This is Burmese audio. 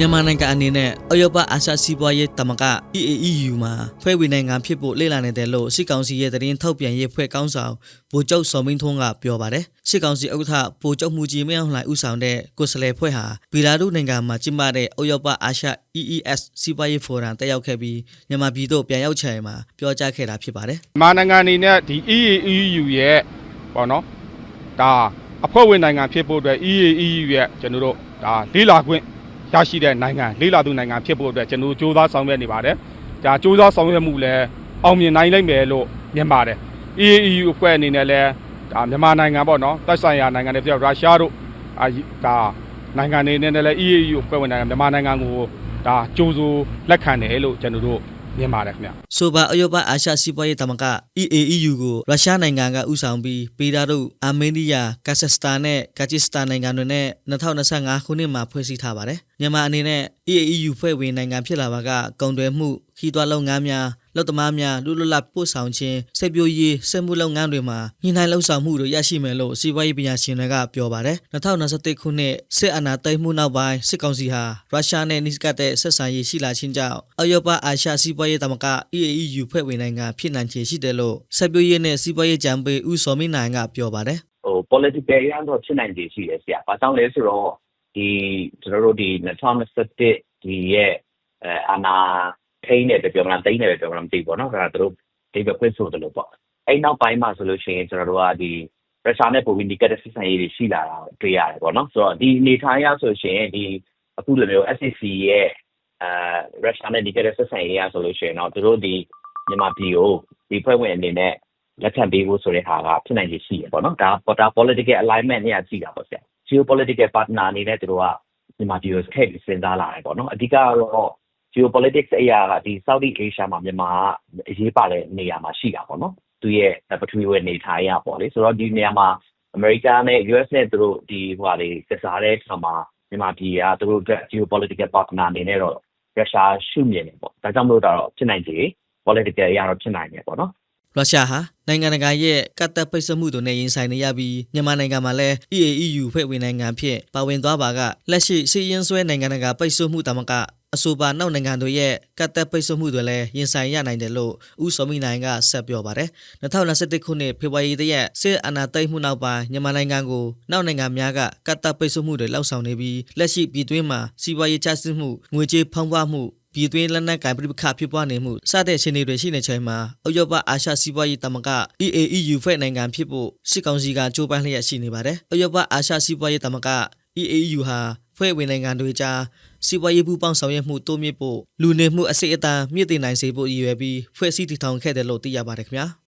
မြန်မာနိုင်ငံအနေနဲ့အရောပအာရှစီးပွားရေးတမက EAEU မှာဖွဲ့ဝင်နိုင်ငံဖြစ်ဖို့လေ့လာနေတယ်လို့စစ်ကောင်စီရဲ့သတင်းထုတ်ပြန်ရေးဖွဲ့ကောင်းဆောင်ဗိုလ်ချုပ်စောမင်းထွန်းကပြောပါတယ်စစ်ကောင်စီဥက္ကဋ္ဌဗိုလ်ချုပ်မှုကြီးမင်းအောင်လှိုင်ဦးဆောင်တဲ့ကိုယ်စားလှယ်ဖွဲ့ဟာဘီလာရုနိုင်ငံမှာကျင်းပတဲ့အရောပအာရှ EES စီးပွားရေးဖိုရမ်တက်ရောက်ခဲ့ပြီးမြန်မာပြည်သို့ပြန်ရောက်ချိန်မှာပြောကြားခဲ့တာဖြစ်ပါတယ်မြန်မာနိုင်ငံအနေနဲ့ဒီ EAEU ရဲ့ပေါ့နော်ဒါအဖွဲ့ဝင်နိုင်ငံဖြစ်ဖို့အတွက် EAEU ရဲ့ကျွန်တော်တို့ဒါလေးလာခွင့် ရရှိတဲ့နိုင်ငံလေးလာသူနိုင်ငံဖြစ်ဖို့အတွက်ကျွန်တော်တို့စ조사ဆောင်ရွက်နေပါတယ်ဒါစ조사ဆောင်ရွက်မှုလည်းအောင်မြင်နိုင်လိမ့်မယ်လို့မြင်ပါတယ် EAEU အဖွဲ့အနေနဲ့လည်းဒါမြန်မာနိုင်ငံပေါ့နော်တိုက်ဆိုင်ရာနိုင်ငံတွေဖြစ်ရုရှားတို့အာဒါနိုင်ငံတွေနဲ့လည်း EAEU အဖွဲ့ဝင်နိုင်ငံမြန်မာနိုင်ငံကိုဒါကြိုးစိုးလက်ခံတယ်လို့ကျွန်တော်တို့ မြင်ပါတယ်ခင်ဗျဆိုပါအရောပအာရှစီးပွားရေးတမက EAEU ကိုရုရှားနိုင်ငံကဥဆောင်ပြီးပီလာရုအာမေးနီးယားကာဇက်စတန်နဲ့ကာဂျစ်စတန်နိုင်ငံတွေနဲ့2025ခုနှစ်မှာဖွဲ့စည်းထားပါတယ်မြန်မာအနေနဲ့ EAEU ဖွဲ့ဝင်နိုင်ငံဖြစ်လာပါကကုန်သွယ်မှုခီးသွွားလုပ်ငန်းများ လောက်သမားများလူလူလပ်ပို့ဆောင်ခြင်းစိတ်ပြိုးရေးစက်မှုလုပ်ငန်းတွေမှာညှိနှိုင်းလှုပ်ဆောင်မှုတွေရရှိမယ်လို့စီးပွားရေးပညာရှင်တွေကပြောပါတယ်2021ခုနှစ်စစ်အာဏာသိမ်းမှုနောက်ပိုင်းစစ်ကောင်စီဟာရုရှားနဲ့နှိစကပ်တဲ့ဆက်ဆံရေးရှိလာခြင်းကြောင့်အရောပအာရှစီးပွားရေးတမက EAEU ဖွဲ့ဝင်နိုင်ငံဖြစ်နိုင်ခြေရှိတယ်လို့စက်ပြိုးရေးနဲ့စီးပွားရေးကြံပေးဦးစောမင်းနိုင်ကပြောပါတယ်ဟို political ရတော့ဖြစ်နိုင်ခြေရှိတယ်ဆရာ။ဘာကြောင့်လဲဆိုတော့ဒီကျွန်တော်တို့ဒီ2021ဒီရဲ့အဲအာနာ ထိန်းတယ်ပဲပြောမလားတိန်းတယ်ပဲပြောမလားမသိဘူးပေါ့နော်။ဒါကသူတို့ဒီဘက်ဖွင့်ဆိုတယ်လို့ပေါ့။အဲ့နောက်ပိုင်းမှာဆိုလို့ရှိရင်ကျွန်တော်တို့ကဒီရုရှားနဲ့ပုံပြီးဒီကတဲ့စစ်ဆန်ရေးတွေရှိလာတာတွေ့ရတယ်ပေါ့နော်။ဆိုတော့ဒီအနေထားအရဆိုလို့ရှိရင်ဒီအခုလိုမျိုး SCC ရဲ့အဲရုရှားနဲ့ဒီကတဲ့စစ်ဆန်ရေးရဆိုလို့ရှိရင်တော့သူတို့ဒီမြန်မာပြည်ကိုဒီဖွဲ့ဝင်အနေနဲ့လက်ခံပေးဖို့ဆိုတဲ့ဟာကဖြစ်နိုင်ခြေရှိရပေါ့နော်ဒါပေါ်တာ political alignment နဲ့ကြည့်တာပေါ့ဆရာ geopolitical partner အနေနဲ့သူတို့ကမြန်မာပြည်ကိုထည့်ပြီးစဉ်းစားလာတယ်ပေါ့နော်အဓိကကတော့ geopolitics အရာကဒီ Southeast Asia မှာ မြန်မာအရေးပါတဲ့နေရာမှာ ရှိတာပေါ့နော် သူရဲ့ ပထဝီဝင်နေထိုင်ရပေါ့လေ ဆိုတော့ ဒီနေရာမှာ America နဲ့ US နဲ့ သူတို့ဒီဟိုဟာတွေစစားတဲ့အခါမှာ မြန်မာပြည်က သူတို့အတွက် geopolitical partner အနေနဲ့တော့ ရုရှားရှုမြင်တယ်ပေါ့ ဒါကြောင့်မလို့တော့ဖြစ်နိုင်ခြေ political အရာတော့ ဖြစ်နိုင်တယ်ပေါ့နော် ရုရှားဟာ နိုင်ငံတကာရဲ့ကတ်တပ်ပိတ်ဆို့မှုတွေနဲ့ ရင်ဆိုင်နေရပြီး မြန်မာနိုင်ငံမှာလည်း EAEU ဖွဲ့ဝင်နိုင်ငံဖြစ် ပါဝင်သွားပါက လက်ရှိစီရင်ဆွဲ နိုင်ငံတကာ ပိတ်ဆို့မှုတမက အဆိုပါနောက်နိုင်ငံတို့ရဲ့ကတ်တပ်ပိတ်ဆို့မှုတွေလည်းရင်ဆိုင်ရနိုင်တယ်လို့ဦးစောမိနိုင်ကဆက်ပြောပါတယ်2021ခုနှစ်ဖေဖော်ဝါရီလရက်စစ်အာဏာသိမ်းမှုနောက်ပိုင်းမြန်မာနိုင်ငံကိုနောက်နိုင်ငံများကကတ်တပ်ပိတ်ဆို့မှုတွေလောက်ဆောင်နေပြီးလက်ရှိပြည်တွင်းမှာစီးပွားရေးချဆင်းမှုငွေကြေးဖောင်းပွားမှုပြည်တွင်းလက်နက်ကင်ပြိပခဖြစ်ပွားနေမှုစတဲ့အခြေအနေတွေရှိနေချိန်မှာဥရောပအာရှစီးပွားရေးတမက EAEU ဖွဲ့နိုင်ငံဖြစ်ဖို့စစ်ကောင်စီကကြိုးပမ်းလျက်ရှိနေပါတယ်။ဥရောပအာရှစီးပွားရေးတမက EAEU ဟာ ဖွဲ့ဝင်နိုင်ငံတွေကြားစီးပွားရေးပူးပေါင်းဆောင်ရွက်မှုတိုးမြင့်ဖို့လူနေမှုအစိတ်အတန်းမြင့်တင်နိုင်စေဖို့ရည်ရွယ်ပြီးဖွဲ့စည်းတည်ထောင်ခဲ့တယ်လို့သိရပါတယ်ခင်ဗျာ။